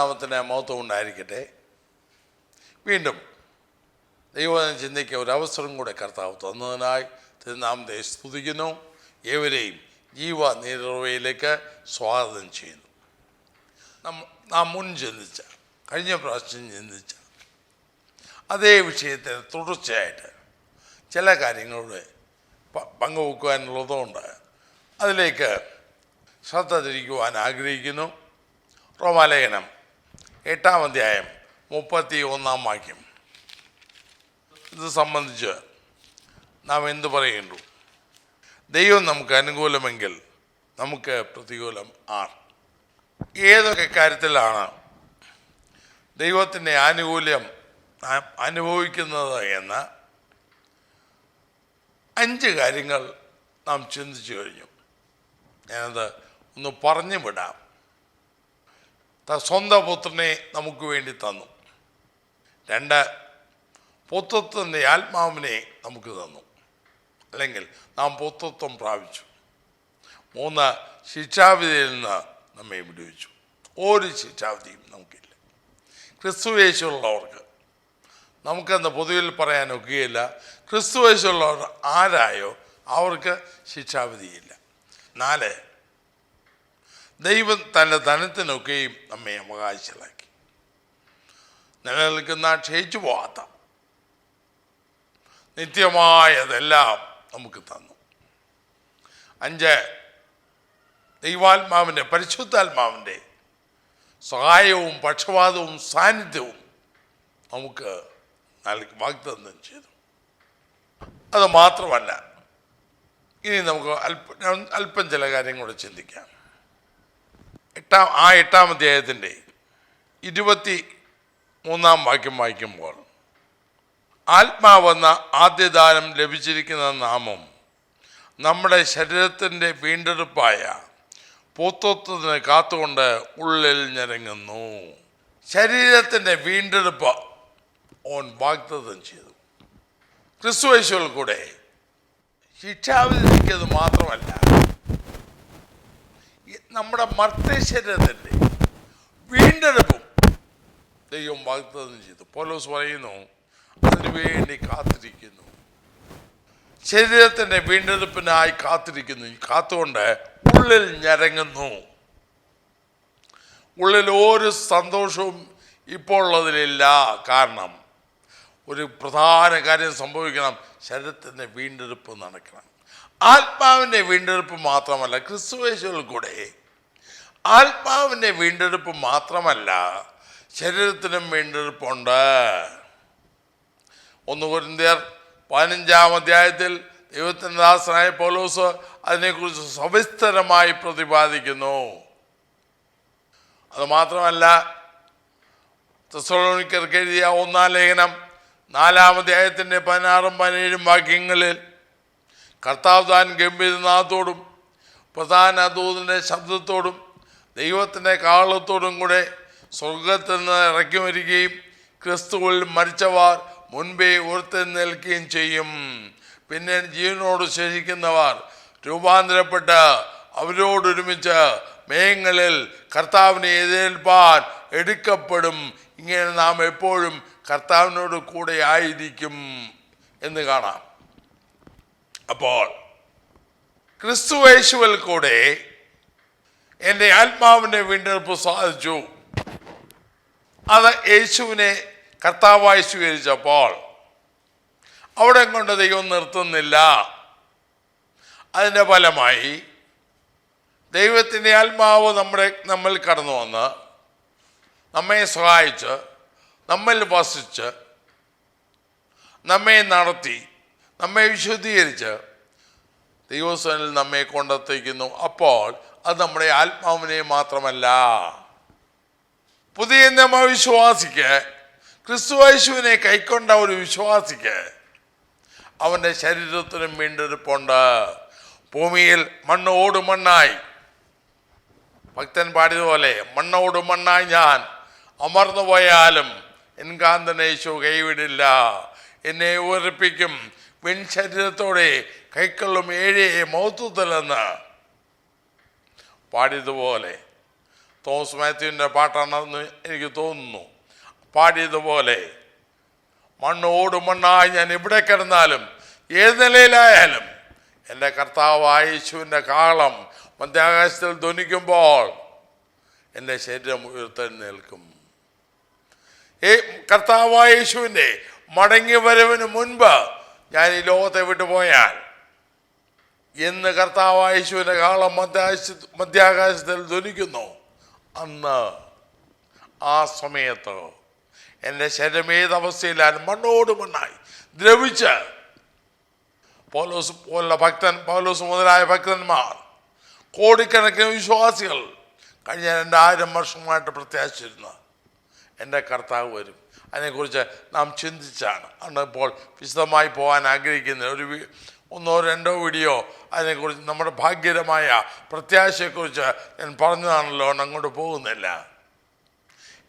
ദൈവനാമത്തിന് മഹത്വം ഉണ്ടായിരിക്കട്ടെ വീണ്ടും ദൈവം ചിന്തയ്ക്ക് ഒരു അവസരം കൂടെ കർത്താവ് തന്നതിനായി തിരുനാമത്തെ സ്തുതിക്കുന്നു. ഏവരെയും ജീവ നീർവയിലേക്ക് സ്വാഗതം ചെയ്യുന്നു. നാം മുൻ ചിന്തിച്ച കഴിഞ്ഞ പ്രാവശ്യം ചിന്തിച്ച അതേ വിഷയത്തിന് തുടർച്ചയായിട്ട് ചില കാര്യങ്ങളുടെ പങ്കുവെക്കുവാനുള്ളതുകൊണ്ട് അതിലേക്ക് ശ്രദ്ധ തിരിക്കുവാൻ ആഗ്രഹിക്കുന്നു. റോമാലേഖനം എട്ടാം അധ്യായം മുപ്പത്തി ഒന്നാം വാക്യം. ഇത് സംബന്ധിച്ച് നാം എന്തു പറയുന്നു? ദൈവം നമുക്ക് അനുകൂലമെങ്കിൽ നമുക്ക് പ്രതികൂലം ആർ ഏതൊക്കെ കാര്യത്തിലാണ് ദൈവത്തിന്റെ ആനുകൂല്യം അനുഭവിക്കുന്നത് എന്ന് അഞ്ച് കാര്യങ്ങൾ നാം ചിന്തിച്ചു കഴിഞ്ഞു. ഞാനത് ഒന്ന് പറഞ്ഞു വിടാം സ്വന്തം പുത്രനെ നമുക്ക് വേണ്ടി തന്നു. രണ്ട് പുത്രത്വത്തിന്റെ ആത്മാവിനെ നമുക്ക് തന്നു. അല്ലെങ്കിൽ നാം പുത്രത്വം പ്രാപിച്ചു. മൂന്ന് ശിക്ഷാവിധിയിൽ നിന്ന് നമ്മെ വിടുവിച്ചു. ഒരു ശിക്ഷാവിധിയും നമുക്കില്ല. ക്രിസ്തുവേശുള്ളവർക്ക് നമുക്കെന്ന് പൊതുവിൽ പറയാൻ ഒക്കുകയില്ല. ക്രിസ്തുവേശുള്ളവർ ആരായോ അവർക്ക് ശിക്ഷാവിധിയില്ല. നാല് ദൈവം തന്റെ ധനത്തിനൊക്കെയും നമ്മെ അവകാശികളാക്കി. നിലനിൽക്കുന്ന ക്ഷയിച്ചു പോകാത്ത നിത്യമായതെല്ലാം നമുക്ക് തന്നു. അഞ്ച് ദൈവാത്മാവിന്റെ പരിശുദ്ധാത്മാവിന്റെ സഹായവും പക്ഷപാതവും സാന്നിധ്യവും നമുക്ക് നൽകി വാഗ്ദത്തം ചെയ്തു. അത് മാത്രമല്ല ഇനി നമുക്ക് അല്പം അല്പം ചില കാര്യം കൂടെ ചിന്തിക്കാം. എട്ടാം ആ എട്ടാം അധ്യായത്തിന്റെ ഇരുപത്തി മൂന്നാം വാക്യം വായിക്കുമ്പോൾ ആത്മാവെന്ന ആദ്യദാനം ലഭിച്ചിരിക്കുന്ന നാമം നമ്മുടെ ശരീരത്തിന്റെ വീണ്ടെടുപ്പായ പൂത്വത്വത്തിന് കാത്തുകൊണ്ട് ഉള്ളിൽ ഞരങ്ങുന്നു. ശരീരത്തിന്റെ വീണ്ടെടുപ്പ് ഓൻ വാഗ്ദത്തം ചെയ്തു. ക്രിസ്തുവേശുവിൽ കൂടെ ശിക്ഷാവിധിക്കുന്നത് മാത്രമല്ല നമ്മുടെ മർത്തശരീരത്തിന്റെ വീണ്ടെടുപ്പും ദൈവം വാഗ്ദാനം ചെയ്തു. പോലോസ് പറയുന്നു അതിനു വേണ്ടി കാത്തിരിക്കുന്നു. ശരീരത്തിന്റെ വീണ്ടെടുപ്പിനായി കാത്തിരിക്കുന്നു. കാത്തുകൊണ്ട് ഉള്ളിൽ ഞരങ്ങുന്നു. ഉള്ളിൽ ഒരു സന്തോഷവും ഇപ്പോൾ ഉള്ളതിലില്ല. കാരണം ഒരു പ്രധാന കാര്യം സംഭവിക്കണം. ശരീരത്തിന്റെ വീണ്ടെടുപ്പ് നടക്കണം. ആത്മാവിന്റെ വീണ്ടെടുപ്പ് മാത്രമല്ല ക്രിസ്തുവേശുവിൽ കൂടെ ആത്മാവിന്റെ വീണ്ടെടുപ്പ് മാത്രമല്ല ശരീരത്തിനും വീണ്ടെടുപ്പുണ്ട് ഒന്ന് കുരിന്തിയർ പതിനഞ്ചാം അധ്യായത്തിൽ ദൈവത്തിന്റെ ദാസനായ പോലോസ് അതിനെക്കുറിച്ച് സവിസ്തരമായി പ്രതിപാദിക്കുന്നു. അതുമാത്രമല്ല തെസലോണിക്കർക്ക് എഴുതിയ ഒന്നാം ലേഖനം നാലാം അധ്യായത്തിന്റെ പതിനാറും പതിനേഴും വാക്യങ്ങളിൽ കർത്താവ് താൻ ഗംഭീരനാഥത്തോടും പ്രധാന ദൂതിന്റെ ശബ്ദത്തോടും ദൈവത്തിന്റെ കാളത്തോടും കൂടെ സ്വർഗത്തിൽ നിന്ന് ഇറക്കി വരികയും ക്രിസ്തുവിൽ മരിച്ചവർ മുൻപേ ഉയർത്തെഴുന്നേൽക്കുകയും ചെയ്യും. പിന്നെ ജീവനോട് ശേഷിക്കുന്നവർ രൂപാന്തരപ്പെട്ട് അവരോടൊരുമിച്ച് മേയങ്ങളിൽ കർത്താവിനെ എതിരേൽപ്പാൻ എടുക്കപ്പെടും. ഇങ്ങനെ നാം എപ്പോഴും കർത്താവിനോട് കൂടെ ആയിരിക്കും എന്ന് കാണാം. അപ്പോൾ ക്രിസ്തുവേശുവിൽ കൂടെ എന്റെ ആത്മാവിനെ വീണ്ടെടുപ്പ് സാധിച്ചു. അത് യേശുവിനെ കർത്താവായി സ്വീകരിച്ചപ്പോൾ അവിടെ കൊണ്ട് ദൈവം നിർത്തുന്നില്ല. അതിന്റെ ഫലമായി ദൈവത്തിന്റെ ആത്മാവ് നമ്മുടെ നമ്മൾ കടന്നു വന്ന് നമ്മെ സഹായിച്ച് നമ്മിൽ വസിച്ച് നമ്മെ നടത്തി നമ്മെ വിശുദ്ധീകരിച്ച് ദൈവസ്വനിൽ നമ്മെ കൊണ്ടെത്തിക്കുന്നു. അപ്പോൾ അത് നമ്മുടെ ആത്മാവിനെ മാത്രമല്ല. പുതിയ നിയമ വിശ്വാസിക്ക് ക്രിസ്തുവേശുവിനെ കൈക്കൊണ്ട ഒരു വിശ്വാസിക്ക് അവന്റെ ശരീരത്തിനും വീണ്ടെടുപ്പുണ്ട്. ഭൂമിയിൽ മണ്ണോട് മണ്ണായി. ഭക്തൻ പാടിയതുപോലെ മണ്ണോട് മണ്ണായി ഞാൻ അമർന്നു പോയാലും എൻകാന്തനേശു കൈവിടില്ല. എന്നെ ഉറപ്പിക്കും വിൺ ശരീരത്തോടെ കൈക്കൊള്ളും ഏഴേ മൗത്വത്തിലെന്ന് പാടിയതുപോലെ. തോമസ് മാത്യുവിന്റെ പാട്ടാണെന്ന് എനിക്ക് തോന്നുന്നു. പാടിയതുപോലെ. മണ്ണോട് മണ്ണായി ഞാൻ എവിടെ കിടന്നാലും ഏത് നിലയിലായാലും എന്റെ കർത്താവ് യേശുവിന്റെ കാളം മധ്യാകാശത്തിൽ ധ്വനിക്കുമ്പോൾ എന്റെ ശരീരം ഉയർത്തെഴുന്നേൽക്കും ഏ കർത്താവായ യേശുവിന്റെ മടങ്ങി വരവിന് മുൻപ് ഞാൻ ഈ ലോകത്തെ വിട്ടുപോയാൽ എന്ന് കർത്താവായ യേശുവിന്റെ കാളം മധ്യാശ മധ്യാകാശത്തിൽ ധ്വനിക്കുന്നു. അന്ന് ആ സമയത്ത് എന്റെ ശരീരം ഏത് അവസ്ഥയിലായാലും മണ്ണോട് മണ്ണായി ദ്രവിച്ച് പൗലോസ് പോലുള്ള ഭക്തൻ പൗലോസ് മുതലായ ഭക്തന്മാർ കോടിക്കണക്കിന് വിശ്വാസികൾ കഴിഞ്ഞ രണ്ടായിരം വർഷമായിട്ട് പ്രത്യാശിച്ചിരുന്ന. എന്റെ കർത്താവ് വരും. അതിനെക്കുറിച്ച് നാം ചിന്തിച്ചാണ്. ആണ് ഇപ്പോൾ വിശദമായി പോകാൻ ആഗ്രഹിക്കുന്ന ഒരു ഒന്നോ രണ്ടോ വീഡിയോ അതിനെക്കുറിച്ച് നമ്മുടെ ഭാഗ്യകരമായ പ്രത്യാശയെക്കുറിച്ച് ഞാൻ പറഞ്ഞതാണല്ലോ അങ്ങോട്ട് പോകുന്നില്ല.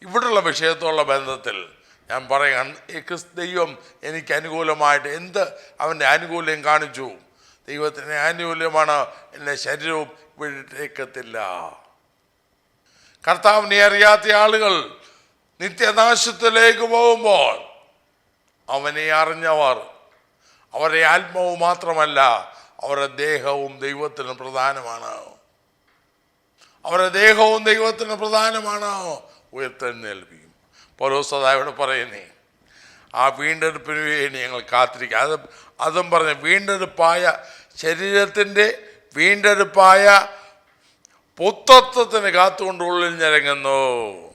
ഇവിടുള്ള വിഷയത്തോടുള്ള ബന്ധത്തിൽ ഞാൻ പറയാൻ ഈ ക്രിസ് ദൈവം എനിക്ക് അനുകൂലമായിട്ട് എന്ത് അവന്റെ ആനുകൂല്യം കാണിച്ചു? ദൈവത്തിന്റെ ആനുകൂല്യമാണ് എന്റെ ശരീരവും വിട്ടേക്കത്തില്ല കർത്താവിനെ അറിയാത്ത ആളുകൾ നിത്യനാശത്തിലേക്ക് പോകുമ്പോൾ അവനെ അറിഞ്ഞവർ അവരുടെ ആത്മാവ് മാത്രമല്ല അവരുടെ ദേഹവും ദൈവത്തിന് പ്രധാനമാണ്. അവരുടെ ദേഹവും ദൈവത്തിന് പ്രധാനമാണ്. ഉയർത്തെഴുന്നേൽപ്പിക്കും. പൗലോസത ഇവിടെ പറയുന്നേ ആ വീണ്ടെടുപ്പിന് വേണ്ടി ഞങ്ങൾ കാത്തിരിക്കുക അത് അതും പറഞ്ഞ് വീണ്ടെടുപ്പായ ശരീരത്തിന്റെ വീണ്ടെടുപ്പായ പുത്തത്വത്തിന് കാത്തുകൊണ്ട് ഉള്ളിൽ ഞരങ്ങുന്നു.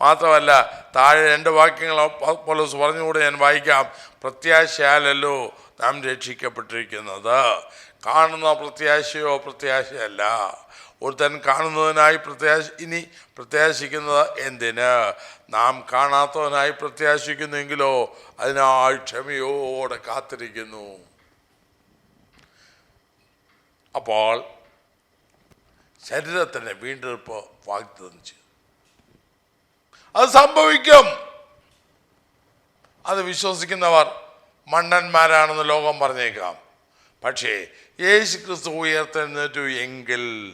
മാത്രമല്ല താഴെ രണ്ട് വാക്യങ്ങൾ പോലീസ് പറഞ്ഞുകൂടെ ഞാൻ വായിക്കാം. പ്രത്യാശയാലല്ലോ നാം രക്ഷിക്കപ്പെട്ടിരിക്കുന്നത്. കാണുന്ന പ്രത്യാശയോ പ്രത്യാശയല്ല. ഒരുത്തൻ കാണുന്നതിനായി പ്രത്യാശ ഇനി പ്രത്യാശിക്കുന്നത് എന്തിന്? നാം കാണാത്തവനായി പ്രത്യാശിക്കുന്നെങ്കിലോ അതിനായി ക്ഷമയോടെ കാത്തിരിക്കുന്നു. അപ്പോൾ ശരീരത്തിന് വീണ്ടെടുപ്പ് വാഗ്ദാനം ചെയ്തു. അത് സംഭവിക്കും. അത് വിശ്വസിക്കുന്നവർ മണ്ണന്മാരാണെന്ന് ലോകം പറഞ്ഞേക്കാം. പക്ഷേ യേശു ക്രിസ്തു ഉയർത്തെഴുന്നേറ്റു എങ്കിൽ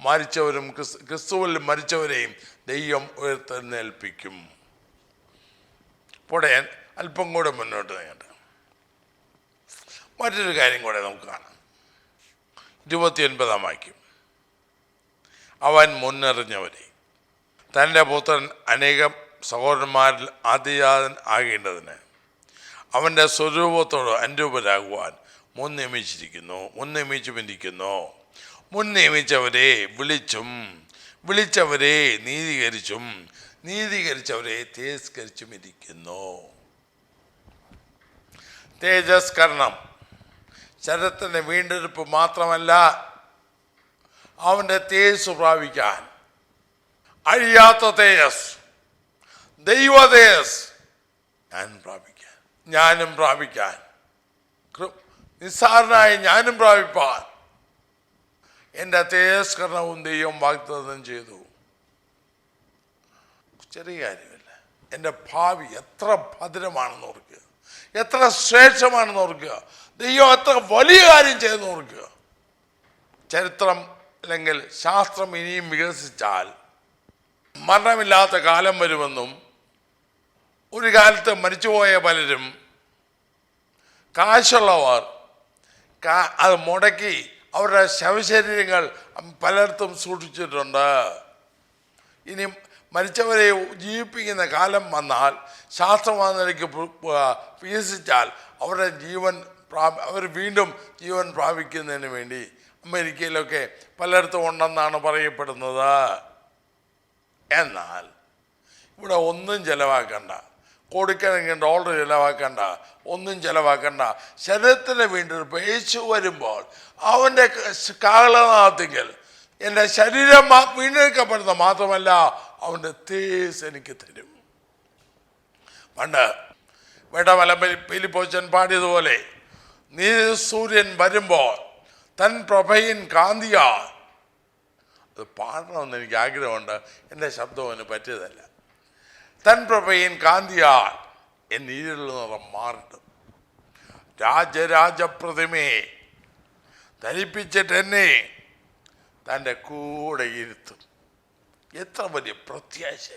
മരിച്ചവരും ക്രിസ് ക്രിസ്തുവിൽ മരിച്ചവരെയും ദൈവം ഉയർത്തെഴുന്നേൽപ്പിക്കും. ഇവിടെ അല്പം കൂടെ മുന്നോട്ട് നീങ്ങട്ടെ. മറ്റൊരു കാര്യം കൂടെ നമുക്ക് കാണാം. ഇരുപത്തിയൊൻപതാം വാക്യം. അവൻ മുന്നറിഞ്ഞവരെ തന്റെ പുത്രൻ അനേകം സഹോദരന്മാരിൽ ആദിജാതൻ ആകേണ്ടതിന്. അവന്റെ സ്വരൂപത്തോട് അനുരൂപരാകുവാൻ മുൻ നിയമിച്ചിരിക്കുന്നു മുൻ നിയമിച്ചു പിന്നിരിക്കുന്നു മുൻ നിയമിച്ചവരെ വിളിച്ചും വിളിച്ചവരെ നീതീകരിച്ചും നീതീകരിച്ചവരെ തേസ്കരിച്ചും ഇരിക്കുന്നു. തേജസ്കരണം. ശരത്തിന്റെ വീണ്ടെടുപ്പ് മാത്രമല്ല അവന്റെ തേജസ് പ്രാപിക്കാൻ അഴിയാത്ത തേജസ് ദൈവ തേജസ് ഞാൻ പ്രാപിക്കാൻ ഞാനും പ്രാപിക്കാൻ. നിസ്സാരനായി ഞാനും പ്രാപിപ്പാൻ. എന്റെ തേജസ്കരണവും ദൈവം വാഗ്ദത്തം ചെയ്തു. ചെറിയ കാര്യമല്ല എന്റെ ഭാവി എത്ര ഭദ്രമാണെന്ന് ഓർക്കുക എത്ര ശ്രേഷ്ഠമാണെന്ന് ഓർക്കുക ദൈവം എത്ര വലിയ കാര്യം ചെയ്തെന്ന് ഓർക്കുക. ചരിത്രം അല്ലെങ്കിൽ ശാസ്ത്രം ഇനിയും വികസിച്ചാൽ മരണമില്ലാത്ത കാലം വരുമെന്നും ഒരു കാലത്ത് മരിച്ചുപോയ പലരും കാശുള്ളവർ കാ- അത് മുടക്കി അവരുടെ ശവശരീരങ്ങൾ പലയിടത്തും സൂക്ഷിച്ചിട്ടുണ്ട്. ഇനി മരിച്ചവരെ ജീവിപ്പിക്കുന്ന കാലം വന്നാൽ പു- വികസിച്ചാൽ അവരുടെ ജീവൻ പ്രാപ് അവർ വീണ്ടും ജീവൻ പ്രാപിക്കുന്നതിന് വേണ്ടി അമേരിക്കയിലൊക്കെ പലയിടത്തും ഉണ്ടെന്നാണ് പറയപ്പെടുന്നത്. എന്നാൽ ഇവിടെ ഒന്നും ചിലവാക്കണ്ട. കൊടുക്കണമെങ്കിൽ ഡോളർ ചിലവാക്കണ്ട. ഒന്നും ചിലവാക്കണ്ട. ശരീരത്തിന് വീണ്ടെടുപ്പ് യേശു വരുമ്പോൾ അവന്റെ കാകളനാഥിക്കൽ എന്റെ ശരീരം വീണ്ടെടുക്കപ്പെടുന്ന മാത്രമല്ല അവന്റെ തേസ് എനിക്ക് തരും. പണ്ട് വേടമല പീലിപ്പോച്ചൻ പാടിയതുപോലെ നീ സൂര്യൻ വരുമ്പോൾ തൻ പ്രഭയിൻ കാന്തിയാൽ അത് പാടണമെന്ന് എനിക്ക് ആഗ്രഹമുണ്ട്. എന്റെ ശബ്ദം അവന് പറ്റിയതല്ല. തൻ പ്രഭയൻ കാന്തിയാൽ എൻ ഇരുളുള്ള നിറം മാറിട്ടും. രാജരാജ പ്രതിമയെ ധരിപ്പിച്ചിട്ട് എന്നെ തന്റെ കൂടെ ഇരുത്തും. എത്ര വലിയ പ്രത്യാശ.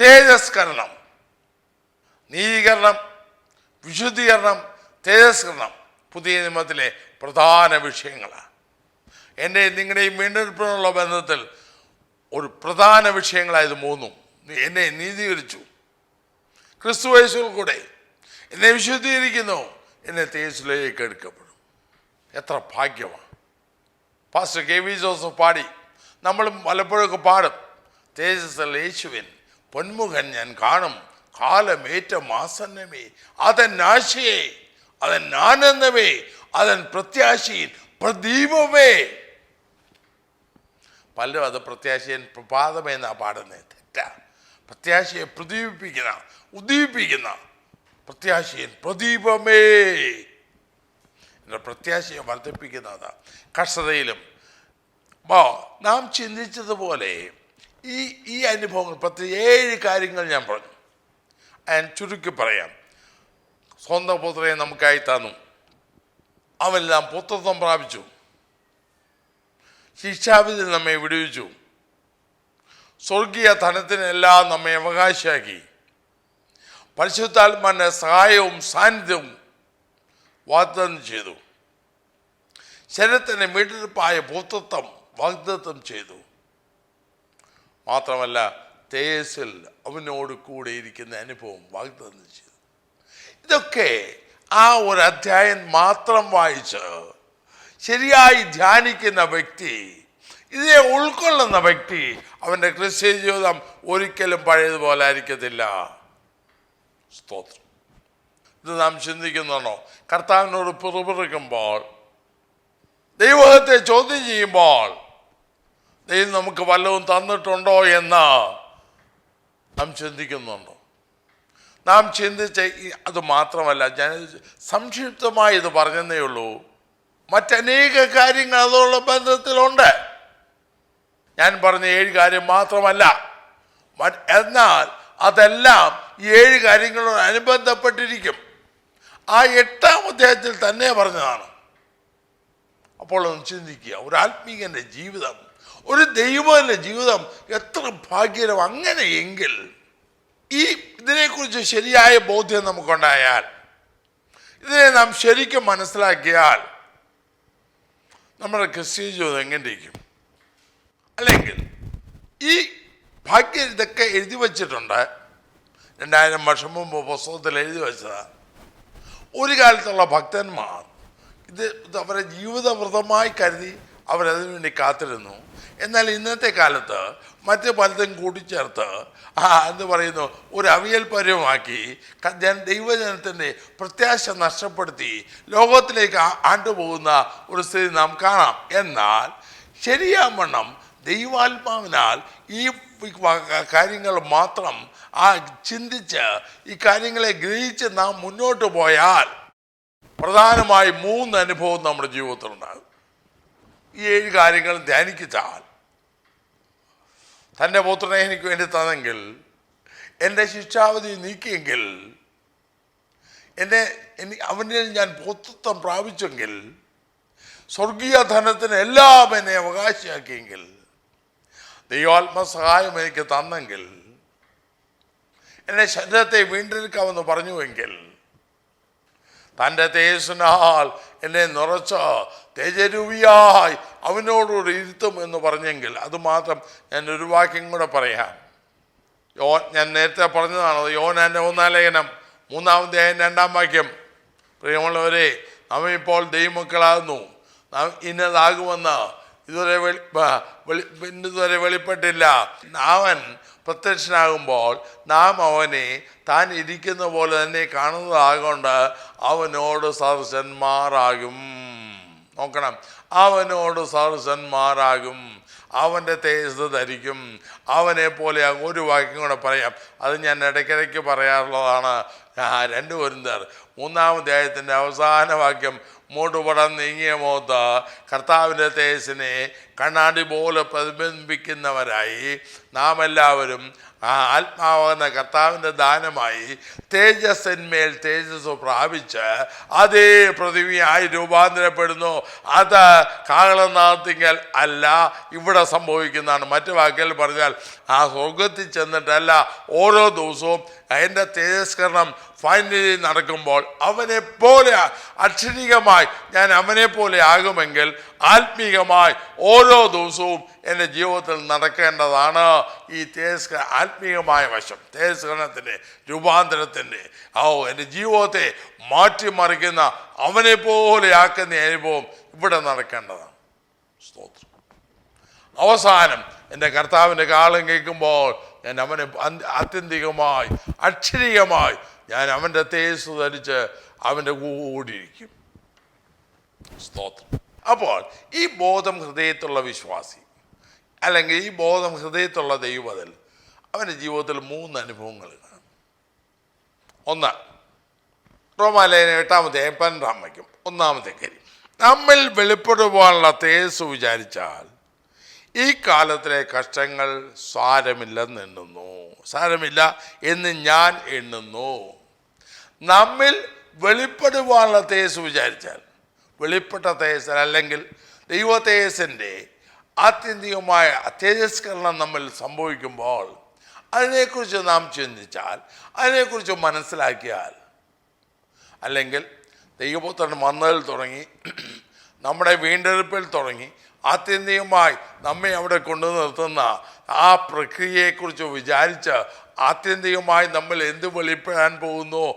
തേജസ്കരണം നീകരണം വിശുദ്ധീകരണം തേജസ്കരണം പുതിയ നിയമത്തിലെ പ്രധാന വിഷയങ്ങളാണ്. എന്റെ നിങ്ങളുടെയും വീണ്ടെടുപ്പിനുള്ള ബന്ധത്തിൽ ഒരു പ്രധാന വിഷയങ്ങളായത് മൂന്നും എന്നെ നീതീകരിച്ചു. ക്രിസ്തു വയസ്സുകൾ കൂടെ എന്നെ വിശുദ്ധീകരിക്കുന്നു. എന്നെ തേജസ്സിലേക്ക് എടുക്കപ്പെടും. എത്ര ഭാഗ്യമാണ്. പാസ്റ്റർ കെ വി ജോസഫ് പാടി നമ്മളും പലപ്പോഴൊക്കെ പാടും. തേജസ്സിൽ യേശുവിൻ പൊന്മുഖൻ ഞാൻ കാണും. കാലമേറ്റ മാസന്നമേ അതൻ ആശയെ അതൻ ആനന്ദമേ അതൻ പ്രത്യാശയിൽ പ്രദീപമേ. പലരും അത് പ്രത്യാശയൻ പ്രഭാതമെന്നാണ് പാടുന്നത്. തെറ്റാ. പ്രത്യാശയെ പ്രദീപിപ്പിക്കുന്ന ഉദ്ദീപിപ്പിക്കുന്ന പ്രത്യാശയൻ പ്രദീപമേ എന്ന പ്രത്യാശയെ വർദ്ധിപ്പിക്കുന്നതാ. കഷ്ടതയിലും അപ്പോൾ നാം ചിന്തിച്ചതുപോലെ ഈ ഈ അനുഭവങ്ങൾ പ്രത്യേക ഏഴ് കാര്യങ്ങൾ ഞാൻ പറഞ്ഞു. ഞാൻ ചുരുക്കി പറയാം. സ്വന്തം പുത്രനെ നമുക്കായി തന്നു. അവനെല്ലാം പുത്രത്വം പ്രാപിച്ചു. ശിക്ഷാവിധി നമ്മെ വിടുവിച്ചു. സ്വർഗീയ ധനത്തിനെല്ലാം നമ്മെ അവകാശിയാക്കി. പരിശുദ്ധാത്മാന്റെ സഹായവും സാന്നിധ്യവും വാഗ്ദാനം ചെയ്തു. ശരീരത്തിന് വീണ്ടെടുപ്പായ ഭൂതത്വം വാഗ്ദത്തം ചെയ്തു. മാത്രമല്ല തേജസ്സിൽ അവനോട് കൂടെ ഇരിക്കുന്ന അനുഭവം വാഗ്ദാനം ചെയ്തു. ഇതൊക്കെ ആ ഒരു അധ്യായം മാത്രം വായിച്ച് ശരിയായി ധ്യാനിക്കുന്ന വ്യക്തി ഇതിനെ ഉൾക്കൊള്ളുന്ന വ്യക്തി അവന്റെ ക്രിസ്ത്യ ജീവിതം ഒരിക്കലും പഴയതുപോലെ ആയിരിക്കത്തില്ല. സ്തോത്രം. ഇത് നാം ചിന്തിക്കുന്നുണ്ടോ കർത്താവിനോട് പിറുപിറുക്കുമ്പോൾ ദൈവത്തെ ചോദ്യം ചെയ്യുമ്പോൾ ദൈവം നമുക്ക് വല്ലതും തന്നിട്ടുണ്ടോ എന്ന് നാം ചിന്തിക്കുന്നുണ്ടോ നാം ചിന്തിച്ച അത് മാത്രമല്ല ഞാൻ സംക്ഷിപ്തമായി ഇത് പറഞ്ഞതേ ഉള്ളൂ. മറ്റനേക കാര്യങ്ങൾ അതോടുള്ള ബന്ധത്തിലുണ്ട്. ഞാൻ പറഞ്ഞ ഏഴ് കാര്യം മാത്രമല്ല. എന്നാൽ അതെല്ലാം ഏഴ് കാര്യങ്ങളോട് അനുബന്ധപ്പെട്ടിരിക്കും. ആ എട്ടാം അധ്യായത്തിൽ തന്നെ പറഞ്ഞതാണ്. അപ്പോൾ ഒന്ന് ചിന്തിക്കുക ഒരു ആത്മീകന്റെ ജീവിതം ഒരു ദൈവത്തിന്റെ ജീവിതം എത്ര ഭാഗ്യരം അങ്ങനെയെങ്കിൽ ഈ ഇതിനെക്കുറിച്ച് ശരിയായ ബോധ്യം നമുക്കുണ്ടായാൽ ഇതിനെ നാം ശരിക്കും മനസ്സിലാക്കിയാൽ നമ്മുടെ ക്രിസ്ത്യ ജീവിതം എങ്ങനെ ഇരിക്കും അല്ലെങ്കിൽ ഈ ഭാഗ്യം ഇതൊക്കെ എഴുതി വച്ചിട്ടുണ്ട്. രണ്ടായിരം വർഷം മുമ്പ് പുസ്തകത്തിൽ എഴുതി വെച്ചതാണ് ഒരു കാലത്തുള്ള ഭക്തന്മാർ ഇത് ഇത് അവരെ ജീവിതവ്രതമായി കരുതി അവരതിനു വേണ്ടി കാത്തിരുന്നു. എന്നാൽ ഇന്നത്തെ കാലത്ത് മറ്റു പലതും കൂട്ടിച്ചേർത്ത് ആ എന്ന് പറയുന്നു ഒരു അവിയൽ പരവുമാക്കി ജന- ദൈവജനത്തിന്റെ പ്രത്യാശ നഷ്ടപ്പെടുത്തി ലോകത്തിലേക്ക് ആണ്ടുപോകുന്ന ഒരു സ്ഥിതി നാം കാണാം. എന്നാൽ ശരിയാവണ്ണം ദൈവാത്മാവിനാൽ ഈ കാര്യങ്ങൾ മാത്രം ആ ചിന്തിച്ച് ഈ കാര്യങ്ങളെ ഗ്രഹിച്ച് നാം മുന്നോട്ട് പോയാൽ പ്രധാനമായി മൂന്ന് അനുഭവം നമ്മുടെ ജീവിതത്തിലുണ്ടാകും. ഈ ഏഴ് കാര്യങ്ങൾ ധ്യാനിച്ചാൽ തന്റെ പുത്രനെ എനിക്ക് വേണ്ടി തന്നെങ്കിൽ എന്റെ ശിക്ഷാവധി നീക്കിയെങ്കിൽ എന്നെ എനി- അവനിൽ ഞാൻ പുത്രത്വം പ്രാപിച്ചെങ്കിൽ സ്വർഗീയ ധനത്തിന് എല്ലാം എന്നെ അവകാശിയാക്കിയെങ്കിൽ ദൈവാത്മ സഹായം എനിക്ക് തന്നെങ്കിൽ എന്നെ ശരീരത്തെ വീണ്ടെടുക്കാമെന്ന് പറഞ്ഞുവെങ്കിൽ തന്റെ തേജസ്സിനാൽ എന്നെ നിറച്ച തേജരൂപിയായി അവനോടുകൂടി ഇരുത്തും എന്ന് പറഞ്ഞെങ്കിൽ അതുമാത്രം ഞാൻ ഒരു വാക്യം കൂടെ പറയാം. യോ ഞാൻ നേരത്തെ പറഞ്ഞതാണ് യോനാന്റെ ഒന്നാം ലേഖനം മൂന്നാമത്തെ രണ്ടാം വാക്യം. പ്രിയമുള്ളവരെ നാം ഇപ്പോൾ ദൈവമക്കളാകുന്നു. നാം ഇന്നതാകുമെന്ന് ഇതുവരെ വെളി വെളി ഇതുവരെ വെളിപ്പെട്ടില്ല. അവൻ പ്രത്യക്ഷനാകുമ്പോൾ നാം അവനെ താൻ ഇരിക്കുന്ന പോലെ തന്നെ കാണുന്നതാകൊണ്ട് അവനോട് സദസ്സന്മാരാകും നോക്കണം. അവനോട് സദസ്സന്മാരാകും അവന്റെ തേജസ് ധരിക്കും. അവനെ പോലെ ഒരു വാക്യം കൂടെ പറയാം. അത് ഞാൻ ഇടയ്ക്കിടയ്ക്ക് പറയാറുള്ളതാണ്. രണ്ട് പൊരുന്തർ മൂന്നാം അവസാന വാക്യം മൂടുപടം നീങ്ങിയ മോത്ത കർത്താവിന്റെ തേജസിനെ കണ്ണാടി പോലെ പ്രതിബിംബിക്കുന്നവരായി നാം എല്ലാവരും ആ ആത്മാവെന്ന കർത്താവിന്റെ ദാനമായി തേജസ്സിന്മേൽ തേജസ് പ്രാപിച്ച് അതേ പൃഥിവിയായി രൂപാന്തരപ്പെടുന്നു. അത് കാകളനാത്തിങ്കൽ അല്ല ഇവിടെ സംഭവിക്കുന്നതാണ്. മറ്റു വാക്കുകൾ പറഞ്ഞാൽ ആ സ്വർഗത്തിൽ ചെന്നിട്ടല്ല ഓരോ ദിവസവും അതിന്റെ തേജസ്കരണം ഫൈനലി നടക്കുമ്പോൾ അവനെ പോലെ അക്ഷരികമായി ഞാൻ അവനെ പോലെ ആകുമെങ്കിൽ ആത്മീകമായി ഓരോ ദിവസവും എന്റെ ജീവിതത്തിൽ നടക്കേണ്ടതാണ് ഈ തേജസ്ക ആത്മീകമായ വശം തേജസ്കരണത്തിന്റെ രൂപാന്തരത്തിന്റെ. ഓ എന്റെ ജീവിതത്തെ മാറ്റിമറിക്കുന്ന അവനെ പോലെ ആക്കുന്ന അനുഭവം ഇവിടെ നടക്കേണ്ടതാണ്. സ്തോത്രം. അവസാനം എന്റെ കർത്താവിന്റെ കാലം കേൾക്കുമ്പോൾ ഞാൻ അവനെ ആത്യന്തികമായി അക്ഷരീയമായി ഞാൻ അവന്റെ തേജസ് ധരിച്ച് അവന്റെ കൂടിയിരിക്കും. സ്തോത്രം. അപ്പോൾ ഈ ബോധം ഹൃദയത്തുള്ള വിശ്വാസി അല്ലെങ്കിൽ ഈ ബോധം ഹൃദയത്തുള്ള ദൈവതൽ അവന്റെ ജീവിതത്തിൽ മൂന്ന് അനുഭവങ്ങൾ കാണും. ഒന്ന് റോമാലയന എട്ടാമത്തെ പന്ത്രണ്ടാം വയ്ക്കും ഒന്നാമത്തെ കാര്യം. നമ്മിൽ വെളിപ്പെടുവാനുള്ള തേജസ് വിചാരിച്ചാൽ ഈ കാലത്തിലെ കഷ്ടങ്ങൾ സാരമില്ലെന്ന് എണ്ണുന്നു സാരമില്ല എന്ന് ഞാൻ എണ്ണുന്നു. നമ്മിൽ വെളിപ്പെടുവാനുള്ള തേസ് വിചാരിച്ചാൽ വെളിപ്പെട്ട തേസൻ അല്ലെങ്കിൽ ദൈവ തേജസ്സിന്റെ ആത്യന്തികമായ തേജസ്കരണം നമ്മൾ സംഭവിക്കുമ്പോൾ അതിനെക്കുറിച്ച് നാം ചിന്തിച്ചാൽ അതിനെക്കുറിച്ച് മനസ്സിലാക്കിയാൽ അല്ലെങ്കിൽ ദൈവപുത്രൻ വന്നതിൽ തുടങ്ങി നമ്മുടെ വീണ്ടെടുപ്പിൽ തുടങ്ങി ആത്യന്തികമായി നമ്മെ അവിടെ കൊണ്ടു നിർത്തുന്ന ആ പ്രക്രിയയെക്കുറിച്ച് വിചാരിച്ച് ആത്യന്തികമായി നമ്മൾ എന്ത് വെളിപ്പെടാൻ പോകുന്നു?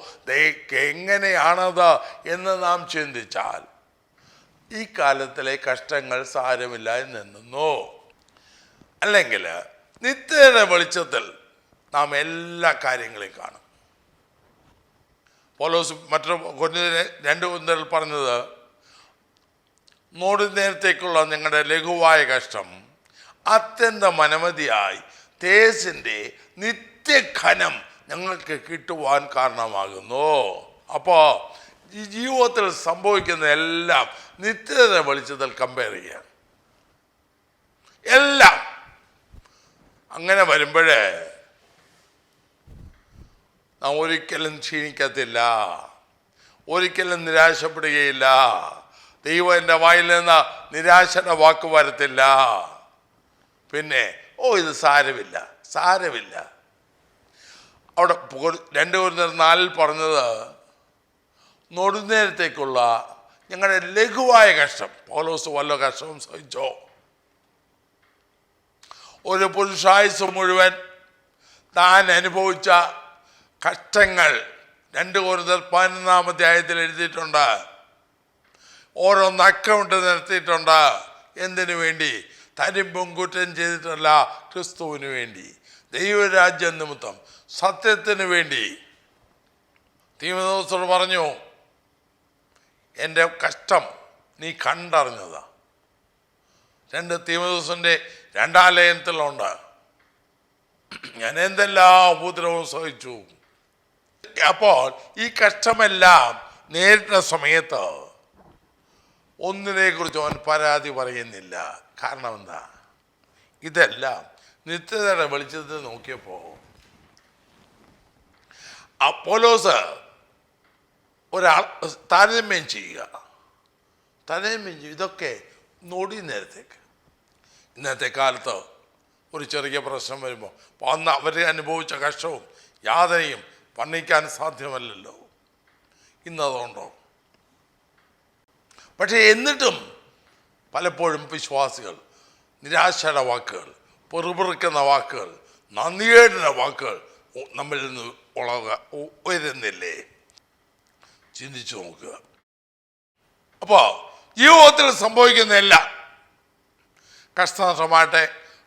എങ്ങനെയാണത് എന്ന് നാം ചിന്തിച്ചാൽ ഈ കാലത്തിലെ കഷ്ടങ്ങൾ സാരമില്ല എന്ന് എണ്ണുന്നു അല്ലെങ്കിൽ നിത്യത വെളിച്ചത്തിൽ നാം എല്ലാ കാര്യങ്ങളെയും കാണും. പോലോസ് മറ്റൊരു കൊന്നിനെ രണ്ട് കുന്നൽ പറഞ്ഞത് നൂറ് നേരത്തേക്കുള്ള നിങ്ങളുടെ ലഘുവായ കഷ്ടം. അത്യന്തം അനവധിയായി തേസിന്റെ നിത്യഖനം ഞങ്ങൾക്ക് കിട്ടുവാൻ കാരണമാകുന്നു. അപ്പോൾ ഈ ജീവിതത്തിൽ സംഭവിക്കുന്ന എല്ലാം നിത്യത വെളിച്ചത്തിൽ കമ്പയർ ചെയ്യാം. എല്ലാം. അങ്ങനെ വരുമ്പോഴേ നാം ഒരിക്കലും ക്ഷീണിക്കത്തില്ല. ഒരിക്കലും നിരാശപ്പെടുകയില്ല. ദൈവം എന്റെ വായിൽ നിന്ന് നിരാശയുടെ വാക്ക് വരത്തില്ല. പിന്നെ ഓ ഇത് സാരമില്ല സാരമില്ല. അവിടെ രണ്ടു ഒരു നാലിൽ പറഞ്ഞത് നൊടുന്നേരത്തേക്കുള്ള ഞങ്ങളുടെ ലഘുവായ കഷ്ടം. പൗലോസ് വല്ല കഷ്ടവും സഹിച്ചോ? ഒരു പുരുഷായുസ് മുഴുവൻ താൻ അനുഭവിച്ച കഷ്ടങ്ങൾ രണ്ട് കൂടുതൽ പതിനൊന്നാം അധ്യായത്തിൽ എഴുതിയിട്ടുണ്ട്. ഓരോന്ന് അക്കൗണ്ട് നിർത്തിയിട്ടുണ്ട്? എന്തിനു വേണ്ടി? തരിമ്പും കുറ്റം ചെയ്തിട്ടല്ല ക്രിസ്തുവിന് വേണ്ടി. ദൈവരാജ്യം നിമിത്തം സത്യത്തിന് വേണ്ടി. തീമദോസോട് പറഞ്ഞു എന്റെ കഷ്ടം നീ കണ്ടറിഞ്ഞതാ. രണ്ട് തീമദോസിന്റെ രണ്ടാം ലയനത്തിലുണ്ട് ഞാൻ എന്തെല്ലാം ഉപദ്രവം സഹിച്ചു? അപ്പോൾ ഈ കഷ്ടമെല്ലാം നേരിട്ട സമയത്ത് ഒന്നിനെ കുറിച്ച് അവൻ പരാതി പറയുന്നില്ല. കാരണം എന്താ? ഇതെല്ലാം നിത്യതയുടെ വെളിച്ചത്തിൽ നോക്കിയപ്പോൾ അപ്പോലോസ് ഒരാൾ താരതമ്യം ചെയ്യുക. താരതമ്യം ചെയ്യുക ഇതൊക്കെ നൊടി നേരത്തേക്ക്. ഇന്നത്തെ കാലത്ത് ഒരു ചെറിയ പ്രശ്നം വരുമ്പോൾ അന്ന് അവർ അനുഭവിച്ച കഷ്ടവും യാതനയും വർണിക്കാൻ സാധ്യമല്ലല്ലോ. ഇന്നതുകൊണ്ടോ? പക്ഷേ എന്നിട്ടും പലപ്പോഴും വിശ്വാസികൾ നിരാശയുടെ വാക്കുകൾ പെറുപിറുക്കുന്ന വാക്കുകൾ നന്ദിയേടുന്ന വാക്കുകൾ നമ്മളിൽ നിന്ന് ഉളക വരുന്നില്ലേ ചിന്തിച്ചു നോക്കുക. അപ്പോൾ ജീവിതത്തിൽ സംഭവിക്കുന്ന എല്ലാം കഷ്ടനഷ്ടമാകട്ടെ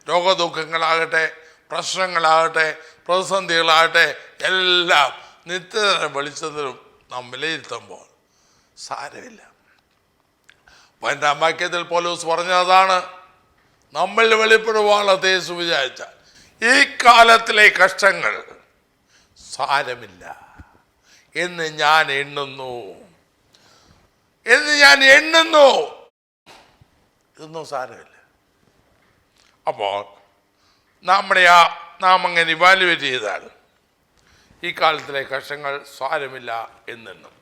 രോഗദുഃഖങ്ങളാകട്ടെ പ്രശ്നങ്ങളാകട്ടെ പ്രതിസന്ധികളാകട്ടെ എല്ലാം നിത്യതരം വെളിച്ചത്തിലും നാം വിലയിരുത്തുമ്പോൾ സാരമില്ല. പതിനെട്ടാം വാക്യത്തിൽ പോലീസ് പറഞ്ഞതാണ് നമ്മൾ വെളിപ്പെടുവാനുള്ള തേസ് വിചാരിച്ച ഈ കാലത്തിലെ കഷ്ടങ്ങൾ സാരമില്ല. എന്ന് ഞാൻ എണ്ണുന്നു. എന്ന് ഞാൻ എണ്ണുന്നു. ഇതൊന്നും സാരമില്ല. അപ്പോൾ നമ്മുടെ ആ നാം അങ്ങനെ ഇവാലുവേറ്റ് ചെയ്താൽ ഈ കാലത്തിലെ കഷ്ടങ്ങൾ സാരമില്ല എന്നെണ്ണും.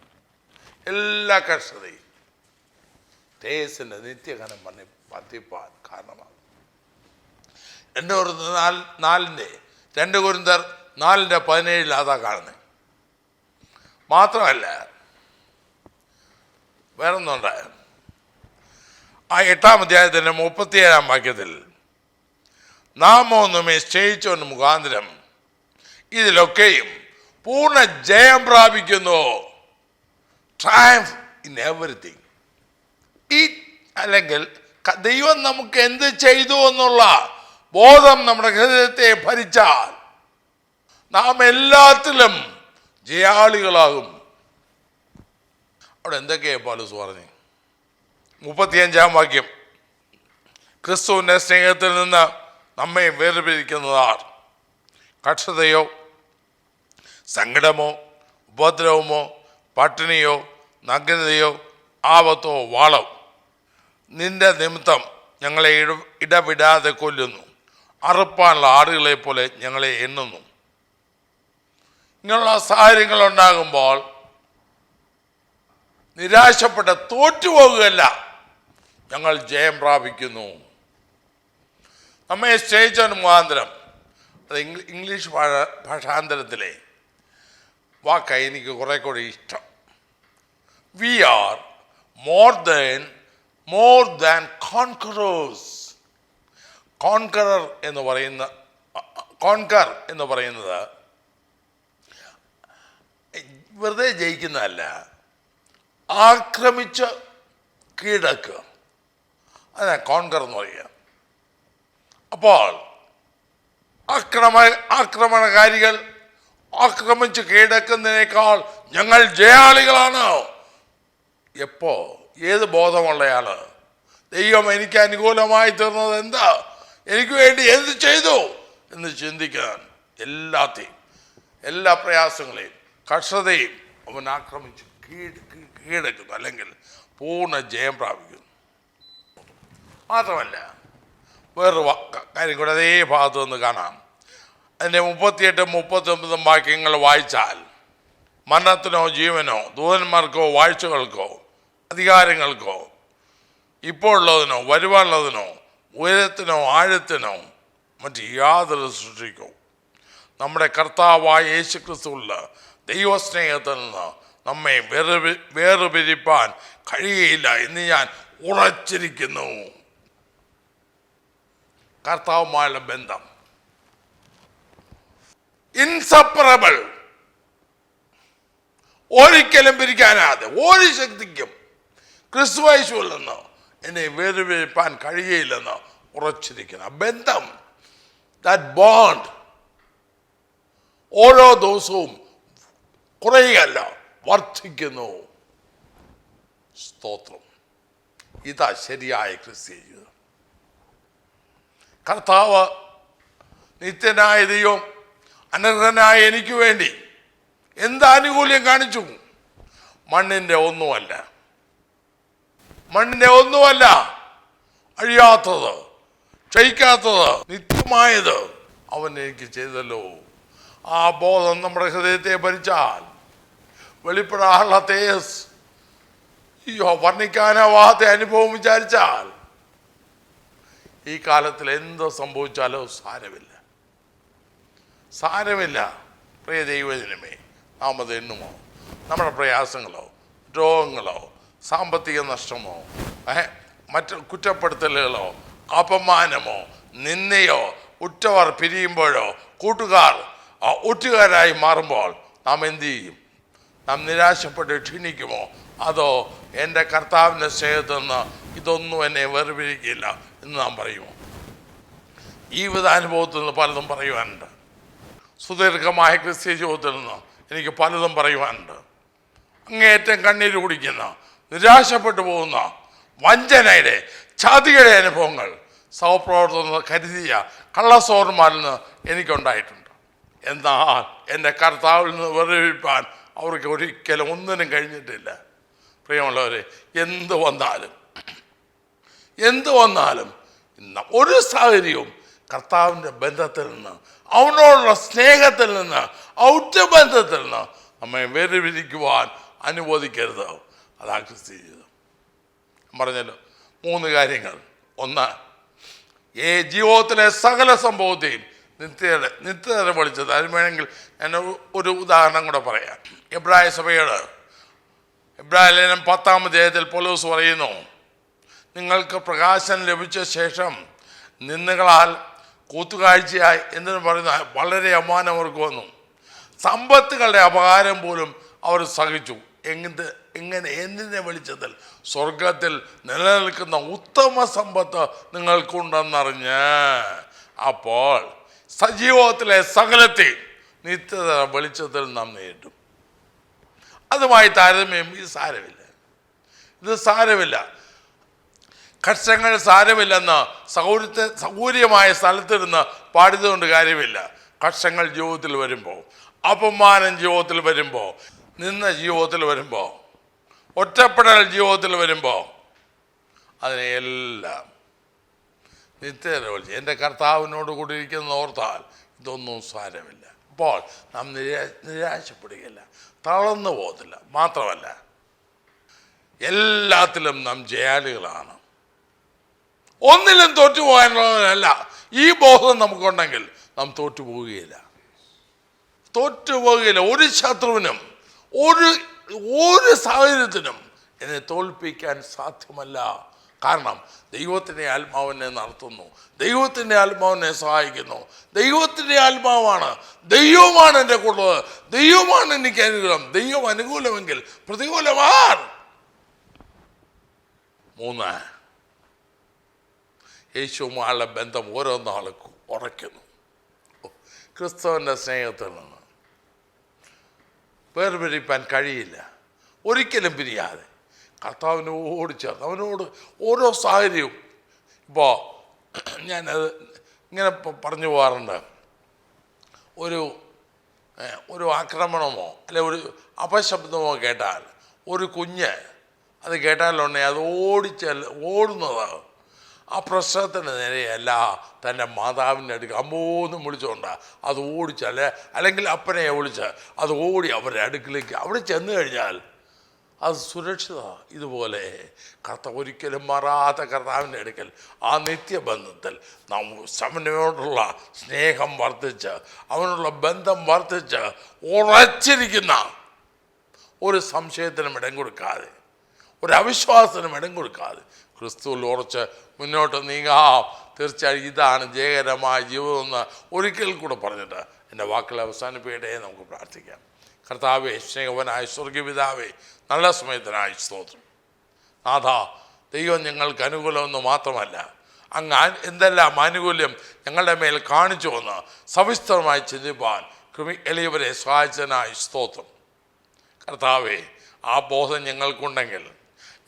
എല്ലാ കഷ്ടതയും തേജസ്സിന്റെ നിത്യഘനം പണി പതിപ്പാൻ കാരണമാണ് രണ്ട് കുരുന്തർ നാല് നാലിന്റെ രണ്ട് കുരുന്തർ നാലിന്റെ പതിനേഴിൽ അതാ കാണുന്നത്. മാത്രമല്ല വേറൊന്നുണ്ട് ആ എട്ടാം അധ്യായത്തിന്റെ മുപ്പത്തിയേഴാം വാക്യത്തിൽ നാമോ നിശ്ചയിച്ചവന് മുഖാന്തരം ഇതിലൊക്കെയും പൂർണ ജയം പ്രാപിക്കുന്നു. ട്രയംഫ് ഇൻ എവറിത്തിങ് ഈ അല്ലെങ്കിൽ ദൈവം നമുക്ക് എന്ത് ചെയ്തു എന്നുള്ള ബോധം നമ്മുടെ ഹൃദയത്തെ ഭരിച്ചാൽ നാം എല്ലാത്തിലും ജയാളികളാകും. അവിടെ എന്തൊക്കെയാ പാലസ് പറഞ്ഞു? മുപ്പത്തിയഞ്ചാം വാക്യം. ക്രിസ്തുവിന്റെ സ്നേഹത്തിൽ നിന്ന് നമ്മെ വേർപിരിക്കുന്നതാർ. കക്ഷതയോ സങ്കടമോ ഉപദ്രവമോ പട്ടിണിയോ നഗ്നതയോ ആപത്തോ വാളോ. നിന്റെ നിമിത്തം ഞങ്ങളെ ഇടവിടാതെ കൊല്ലുന്നു. അറുപ്പാനുള്ള ആടുകളെ പോലെ ഞങ്ങളെ എണ്ണുന്നു. ഇങ്ങനെയുള്ള സാഹചര്യങ്ങൾ ഉണ്ടാകുമ്പോൾ നിരാശപ്പെട്ട് തോറ്റുപോകുകയല്ല. ഞങ്ങൾ ജയം പ്രാപിക്കുന്നു. നമ്മെ സ്റ്റേജ് മുഖാന്തരം. അത് ഇംഗ്ലീഷ് ഭാഷ ഭാഷാന്തരത്തിലെ വാക്കായി എനിക്ക് കുറെ കൂടി ഇഷ്ടം. We are more than more than conquerors conqueror എന്ന് പറയുന്ന കോൺകർ എന്ന് പറയുന്നത് വെറുതെ ജയിക്കുന്നതല്ല. ആക്രമിച്ച് കീഴടക്കുക. അതാണ് കോൺകർ എന്ന് പറയുക. അപ്പോൾ ആക്രമ ആക്രമണകാരികൾ ആക്രമിച്ച് കീഴടക്കുന്നതിനേക്കാൾ ഞങ്ങൾ ജയാളികളാണ്. എപ്പോ ഏത് ബോധമുള്ളയാൾ ദൈവം എനിക്ക് അനുകൂലമായി തീർന്നത് എന്താ? എനിക്ക് വേണ്ടി എന്ത് ചെയ്തു? എന്ന് ചിന്തിക്കാൻ എല്ലാത്തെയും എല്ലാ പ്രയാസങ്ങളെയും കർഷതയും അവൻ ആക്രമിച്ച് കീഴ് കീഴടക്കുന്നു അല്ലെങ്കിൽ പൂർണ ജയം പ്രാപിക്കുന്നു. മാത്രമല്ല വേറൊരു കാര്യം കൂടെ അതേ ഭാഗത്ത് നിന്ന് കാണാം. അതിന്റെ മുപ്പത്തിയെട്ടും മുപ്പത്തൊമ്പതും വാക്യങ്ങൾ വായിച്ചാൽ മരണത്തിനോ ജീവനോ ദൂതന്മാർക്കോ വാഴ്ചകൾക്കോ അധികാരങ്ങൾക്കോ ഇപ്പോൾ ഉള്ളതിനോ വരുവാനുള്ളതിനോ ഉയരത്തിനോ ആഴത്തിനോ മറ്റ് യാതൊരു സൃഷ്ടിക്കോ. നമ്മുടെ കർത്താവായ യേശു ക്രിസ്തുള്ള ദൈവസ്നേഹത്തിൽ നിന്ന് നമ്മെ വേറെ വേർപിരിപ്പാൻ കഴിയുകയില്ല എന്ന് ഞാൻ ഉറച്ചിരിക്കുന്നു. കർത്താവുമായുള്ള ബന്ധം. ഇൻസപ്പറബിൾ. ഒരിക്കലും പിരിക്കാനാതെ ഒരു ശക്തിക്കും ക്രിസ്തുവൈശുവിൽ നിന്ന് എന്നെ വേർപിരിപ്പാൻ കഴിയയില്ലെന്നോ ഉറച്ചിരിക്കുന്ന. ബന്ധം ദാറ്റ് ബോണ്ട് ഓരോ ദിവസവും കുറയുകയല്ല വർദ്ധിക്കുന്നു. സ്തോത്രം. ഇതാ ശരിയായ ക്രിസ്തീയ ജീവിതം കർത്താവ് നിത്യനായ ദൈവം അനർഹനായ എനിക്ക് വേണ്ടി എന്ത് ആനുകൂല്യം കാണിച്ചു? മണ്ണിന്റെ ഒന്നുമല്ല. മണ്ണിന്റെ ഒന്നുമല്ല അഴിയാത്തത് ക്ഷയിക്കാത്തത് നിത്യമായത് അവൻ എനിക്ക് ചെയ്തല്ലോ. ആ ബോധം നമ്മുടെ ഹൃദയത്തെ ഭരിച്ചാൽ വെളിപ്പെടാനുള്ള തേജസ് അയ്യോ വർണിക്കാനാവാത്ത അനുഭവം വിചാരിച്ചാൽ ഈ കാലത്തിൽ എന്ത് സംഭവിച്ചാലോ സാരമില്ല. സാരമില്ല. പ്രിയ ദൈവജനമേ നാം അത് എണ്ണുമോ? നമ്മുടെ പ്രയാസങ്ങളോ രോഗങ്ങളോ സാമ്പത്തിക നഷ്ടമോ? മറ്റ് കുറ്റപ്പെടുത്തലുകളോ? അപമാനമോ? നിന്നയോ ഉറ്റവർ പിരിയുമ്പോഴോ? കൂട്ടുകാർ ഒറ്റുകാരായി മാറുമ്പോൾ നാം എന്ത് ചെയ്യും? നാം നിരാശപ്പെട്ട് ക്ഷീണിക്കുമോ? അതോ എന്റെ കർത്താവിന്റെ സ്നേഹത്തുനിന്ന് ഇതൊന്നും എന്നെ വേർപിരിക്കില്ല എന്ന് നാം പറയുമോ? ജീവിതാനുഭവത്തിൽ നിന്ന് പലതും പറയുവാനുണ്ട്. സുദീർഘമായ ക്രിസ്ത്യ ജീവിതത്തിൽ നിന്ന് എനിക്ക് പലതും പറയുവാനുണ്ട്. അങ്ങേയറ്റം കണ്ണീര് കുടിക്കുന്ന നിരാശപ്പെട്ടു പോകുന്ന വഞ്ചനയുടെ ചതിയുടെ അനുഭവങ്ങൾ സഹപ്രവർത്തകർ കരുതിയ കള്ളസോർമാരിൽ നിന്ന് എനിക്കുണ്ടായിട്ടുണ്ട്. എന്നാൽ എന്റെ കർത്താവിൽ നിന്ന് വെറുപ്പിപ്പാൻ അവർക്ക് ഒരിക്കലും ഒന്നിനും കഴിഞ്ഞിട്ടില്ല. പ്രിയമുള്ളവരെ എന്ത് വന്നാലും എന്ത് വന്നാലും ഒരു സാഹചര്യവും കർത്താവിന്റെ ബന്ധത്തിൽ നിന്ന് അവനോടുള്ള സ്നേഹത്തിൽ നിന്ന് ഔറ്റബന്ധത്തിൽ നിന്ന് നമ്മെ വേർതിരിക്കുവാൻ അനുവദിക്കരുത്. അതാ ക്രിസ്തു ജീവിതം പറഞ്ഞല്ലോ മൂന്ന് കാര്യങ്ങൾ. ഒന്ന് ഈ ജീവിതത്തിലെ സകല സംഭവത്തെയും നിത്യത നിത്യത വിളിച്ചത്. അതിന് വേണമെങ്കിൽ ഞാൻ ഒരു- ഉദാഹരണം കൂടെ പറയാം. എബ്രായ സഭയുടെ എബ്രായ ലേഖനം പത്താം അധ്യായത്തിൽ പോലീസ് പറയുന്നു നിങ്ങൾക്ക് പ്രകാശം ലഭിച്ച ശേഷം നിന്നുകളാൽ കൂത്തുകാഴ്ചയായി എന്തിനു പറയുന്ന വളരെ അപമാനം അവർക്ക് വന്നു. സമ്പത്തുകളുടെ അപകാരം പോലും അവർ സഹിച്ചു. എങ്ങനെ എങ്ങനെ എന്തിനെ വെളിച്ചത്തിൽ സ്വർഗത്തിൽ നിലനിൽക്കുന്ന ഉത്തമ സമ്പത്ത് നിങ്ങൾക്കുണ്ടെന്നറിഞ്ഞ്. അപ്പോൾ സജീവത്തിലെ സകലത്തെ നിത്യത വെളിച്ചത്തിൽ നാം നേരിടും. അതുമായി താരതമ്യം ഇത് സാരമില്ല. ഇത് സാരമില്ല. കഷ്ടങ്ങൾ സാരമില്ലെന്ന് സൗകര്യത്തെ സൗകര്യമായ സ്ഥലത്തിരുന്ന് പാടിയതുകൊണ്ട് കാര്യമില്ല. കഷ്ടങ്ങൾ ജീവിതത്തിൽ വരുമ്പോൾ അപമാനം ജീവിതത്തിൽ വരുമ്പോൾ നിന്ന ജീവിതത്തിൽ വരുമ്പോൾ ഒറ്റപ്പെടൽ ജീവിതത്തിൽ വരുമ്പോൾ അതിനെല്ലാം നിത്യത വിളിച്ച് എന്റെ കർത്താവിനോട് കൂടി ഇരിക്കുന്ന ഓർത്താൽ ഇതൊന്നും സാരമില്ല. അപ്പോൾ നാം നിരാ നിരാശപ്പെടുകയില്ല. തളർന്നു പോകത്തില്ല. മാത്രമല്ല എല്ലാത്തിലും നാം ജയാളികളാണ്. ഒന്നിലും തോറ്റുപോകാനുള്ളതല്ല ഈ ബോധം നമുക്കുണ്ടെങ്കിൽ നാം തോറ്റുപോകുകയില്ല തോറ്റുപോകുകയില്ല ഒരു ശത്രുവിനും ഒരു ഒരു സാഹചര്യത്തിനും എന്നെ തോൽപ്പിക്കാൻ സാധ്യമല്ല. കാരണം ദൈവത്തിന്റെ ആത്മാവിനെ നടത്തുന്നു. ദൈവത്തിന്റെ ആത്മാവിനെ സഹായിക്കുന്നു. ദൈവത്തിന്റെ ആത്മാവാണ്. ദൈവമാണ് എന്റെ കൂടുതൽ ദൈവമാണ് എനിക്ക് അനുകൂലം ദൈവം അനുകൂലമെങ്കിൽ പ്രതികൂലമാർ. മൂന്ന്. യേശുവുമായുള്ള ബന്ധം ഓരോ നാളും ഉറയ്ക്കുന്നു ക്രിസ്തുവിന്റെ സ്നേഹത്തിൽ നിന്ന്. വേർപിരിപ്പാൻ കഴിയില്ല. ഒരിക്കലും പിരിയാതെ. കർത്താവിനോട് ചേർന്ന് അവനോട് ഓരോ സാഹചര്യവും. ഇപ്പോൾ ഞാനത് ഇങ്ങനെ പറഞ്ഞു പോകാറുണ്ട്. ഒരു ഒരു ആക്രമണമോ അല്ലെ ഒരു അപശബ്ദമോ കേട്ടാൽ ഒരു കുഞ്ഞ് അത് കേട്ടാലുണ്ടെങ്കിൽ അത് ഓടിച്ചൽ ഓടുന്നത് ആ പ്രശ്നത്തിന് നേരെയല്ല തന്റെ മാതാവിന്റെ അടുക്ക് അമ്മോന്നും വിളിച്ചുകൊണ്ടാ. അത് ഓടിച്ചല്ലേ അല്ലെങ്കിൽ അപ്പനെ വിളിച്ച് അത് ഓടി അവരുടെ അടുക്കിലേക്ക് അവിടെ ചെന്ന് കഴിഞ്ഞാൽ അത് സുരക്ഷിത. ഇതുപോലെ കർത്ത ഒരിക്കലും മാറാത്ത കർത്താവിന്റെ അടുക്കൽ ആ നിത്യബന്ധത്തിൽ നാം സമനോടുള്ള സ്നേഹം വർദ്ധിച്ച് അവനുള്ള ബന്ധം വർദ്ധിച്ച് ഉറച്ചിരിക്കുന്ന ഒരു സംശയത്തിനും ഇടം കൊടുക്കാതെ ഒരു അവിശ്വാസത്തിനും ഇടം കൊടുക്കാതെ ക്രിസ്തുവിൽ ഉറച്ച് മുന്നോട്ട് നീങ്ങാം. തീർച്ചയായും ഇതാണ് ജയകരമായ ജീവിതം എന്ന് ഒരിക്കൽ കൂടെ പറഞ്ഞിട്ട് എന്റെ വാക്കുകൾ അവസാനിപ്പിക്കട്ടെ നമുക്ക് പ്രാർത്ഥിക്കാം. കർത്താവെ സ്നേഹവനായ സ്വർഗീപിതാവേ നല്ല സമയത്തിനായ സ്തോത്രം. നാഥ ദൈവം ഞങ്ങൾക്ക് അനുകൂലമെന്ന് മാത്രമല്ല അങ്ങ് എന്തെല്ലാം ആനുകൂല്യം ഞങ്ങളുടെ മേൽ കാണിച്ചു വന്ന് സവിസ്തരമായി ചിന്തിപ്പാൻ കൃമി എളിയവരെ സഹായിച്ചതിനായി സ്തോത്രം. കർത്താവേ ആ ബോധം ഞങ്ങൾക്കുണ്ടെങ്കിൽ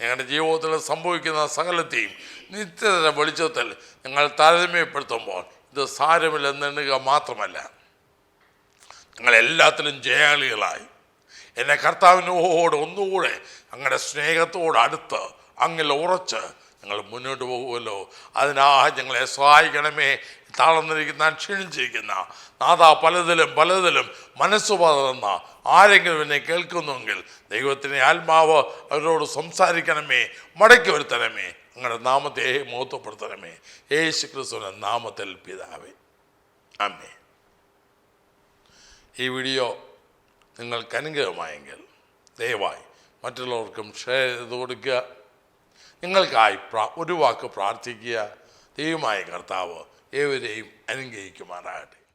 ഞങ്ങളുടെ ജീവിതത്തിൽ സംഭവിക്കുന്ന സകലത്തെയും നിത്യതര വെളിച്ചത്തിൽ ഞങ്ങൾ താരതമ്യപ്പെടുത്തുമ്പോൾ ഇത് സാരമില്ലെന്നെണ്ണുക മാത്രമല്ല. നിങ്ങൾ എല്ലാത്തിലും ജയാളികളായി. എന്നെ കർത്താവിനോട് ഒന്നുകൂടെ അങ്ങയുടെ സ്നേഹത്തോട് അടുത്ത് അങ്ങിൽ ഉറച്ച് ഞങ്ങൾ മുന്നോട്ട് പോകുമല്ലോ. അതിനാ ഞങ്ങളെ സഹായിക്കണമേ. താളന്നിരിക്കുന്ന ക്ഷീണിച്ചിരിക്കുന്ന. നാഥ പലതിലും പലതിലും മനസ്സ് പതറുന്ന ആരെങ്കിലും എന്നെ കേൾക്കുന്നുവെങ്കിൽ ദൈവത്തിന്റെ ആത്മാവ് അവരോട് സംസാരിക്കണമേ. മടക്കി വരുത്തണമേ. നിങ്ങളുടെ നാമത്തെ മഹത്വപ്പെടുത്തണമേ. യേശു ക്രിസ്തുവിന്റെ നാമത്തിൽ പിതാവേ. അമ്മേ ഈ വീഡിയോ നിങ്ങൾക്ക് അനുഗ്രഹമായെങ്കിൽ ദയവായി മറ്റുള്ളവർക്കും ഷെയർ ചെയ്ത് കൊടുക്കുക. നിങ്ങൾക്കായി പ്രാ ഒരു വാക്ക് പ്രാർത്ഥിക്കുക. ദൈവമായ കർത്താവ് ഏവരെയും അനുഗ്രഹിക്കുമാറാകട്ടെ.